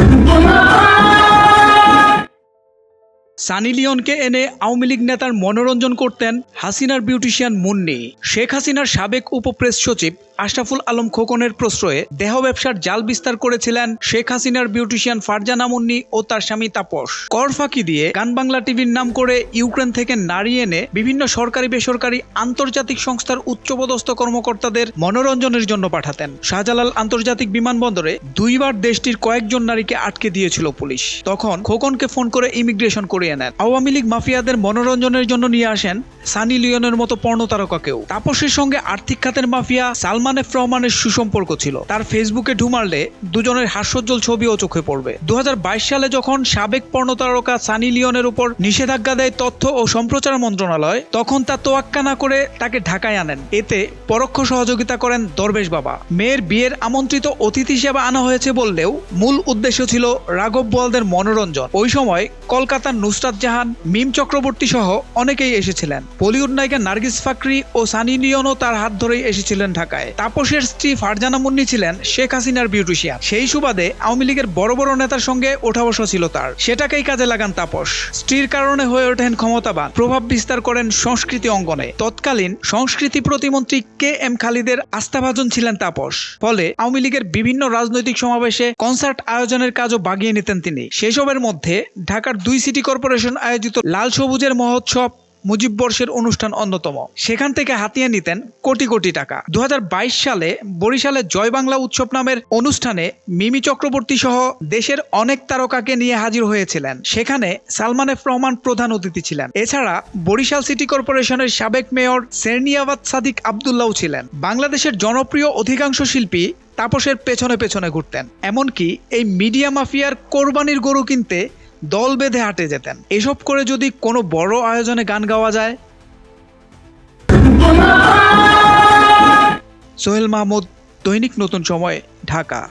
Come! Sunny লিওনকে এনে আওয়ামী লীগ নেতার মনোরঞ্জন করতেন হাসিনার বিউটিশিয়ান মুন্নি। শেখ হাসিনার সাবেক উপপ্রেস সচিব আশরাফুল আলম খোকনের প্রশ্রয়ে দেহ ব্যবসার জাল বিস্তার করেছিলেন শেখ হাসিনার বিউটিশিয়ান ফারজানা মুন্নি ও তার স্বামী তাপস। কর ফাঁকি দিয়ে গান বাংলা টিভির নাম করে ইউক্রেন থেকে নারী এনে বিভিন্ন সরকারি বেসরকারি আন্তর্জাতিক সংস্থার উচ্চপদস্থ কর্মকর্তাদের মনোরঞ্জনের জন্য পাঠাতেন। শাহজালাল আন্তর্জাতিক বিমানবন্দরে দুইবার দেশটির কয়েকজন নারীকে আটকে দিয়েছিল পুলিশ। তখন খোকনকে ফোন করে ইমিগ্রেশন করিয়ে নেন। আওয়ামী লীগ মাফিয়াদের মনোরঞ্জনের জন্য নিয়ে আসেন সানি লিওনের মতো পর্ণ তারকাকেও তাপসের সঙ্গে আর্থিক খাতের মাফিয়া সালমান এফ রহমানের সুসম্পর্ক ছিল। তার ফেসবুকে ঢুমারলে দুজনের হাস্যোজ্জ্বল ছবিও চোখে পড়বে। দু সালে যখন সাবেক পর্ণ তারকা সানি লিওনের উপর নিষেধাজ্ঞা দেয় তথ্য ও সম্প্রচার মন্ত্রণালয়, তখন তা তোয়াক্কা না করে তাকে ঢাকায় আনেন। এতে পরোক্ষ সহযোগিতা করেন দরবেশ বাবা। মেয়ের বিয়ের আমন্ত্রিত অতিথি হিসেবে আনা হয়েছে বললেও মূল উদ্দেশ্য ছিল রাঘব বোয়ালদের মনোরঞ্জন। ওই সময় কলকাতার নুসরাত জাহান, মিম চক্রবর্তী সহ অনেকেই এসেছিলেন। বলিউড নায়িকা নার্গিস ফাকরি ও সানি লিওনও তার হাত ধরেই এসেছিলেন ঢাকায়। তাপসের স্ত্রী ফারজানা মুন্নি ছিলেন শেখ হাসিনার বিউটিশিয়ান। সেই সুবাদে আওয়ামী লীগের বড় বড় নেতার সঙ্গে ওঠা বসা ছিল তার। সেটাকেই কাজে লাগান তাপস। স্ত্রীর কারণে হয়ে ওঠেন ক্ষমতাবান। প্রভাব বিস্তার করেন সংস্কৃতি অঙ্গনে। তৎকালীন সংস্কৃতি প্রতিমন্ত্রী কে এম খালিদের আস্থাভাজন ছিলেন তাপস। ফলে আওয়ামী লীগের বিভিন্ন রাজনৈতিক সমাবেশে কনসার্ট আয়োজনের কাজও বাগিয়ে নিতেন তিনি। সেসবের মধ্যে ঢাকার দুই সিটি কর্পোরেশন আয়োজিত লাল সবুজের মহোৎসব মুজিব বর্ষের অনুষ্ঠান অন্যতম। সেখান থেকে হাতিয়ে নিতেন কোটি কোটি টাকা। দুহাজার বাইশ সালে বরিশালে জয় বাংলা উৎসব নামের অনুষ্ঠানে মিমি চক্রবর্তী সহ দেশের অনেক তারকাকে নিয়ে হাজির হয়েছিলেন। সেখানে সালমান এফ রহমান প্রধান অতিথি ছিলেন। এছাড়া বরিশাল সিটি কর্পোরেশনের সাবেক মেয়র সেরনিয়াবাদ সাদিক আবদুল্লাহ ছিলেন। বাংলাদেশের জনপ্রিয় অধিকাংশ শিল্পী তাপসের পেছনে পেছনে ঘুরতেন। এমনকি এই মিডিয়া মাফিয়ার কোরবানির গরু কিনতে দল বেঁধে হাঁটে যেতেন। এসব করে যদি কোনো বড় আয়োজনে গান গাওয়া যায়? সোহেল মাহমুদ, দৈনিক নতুন সময়, ঢাকা।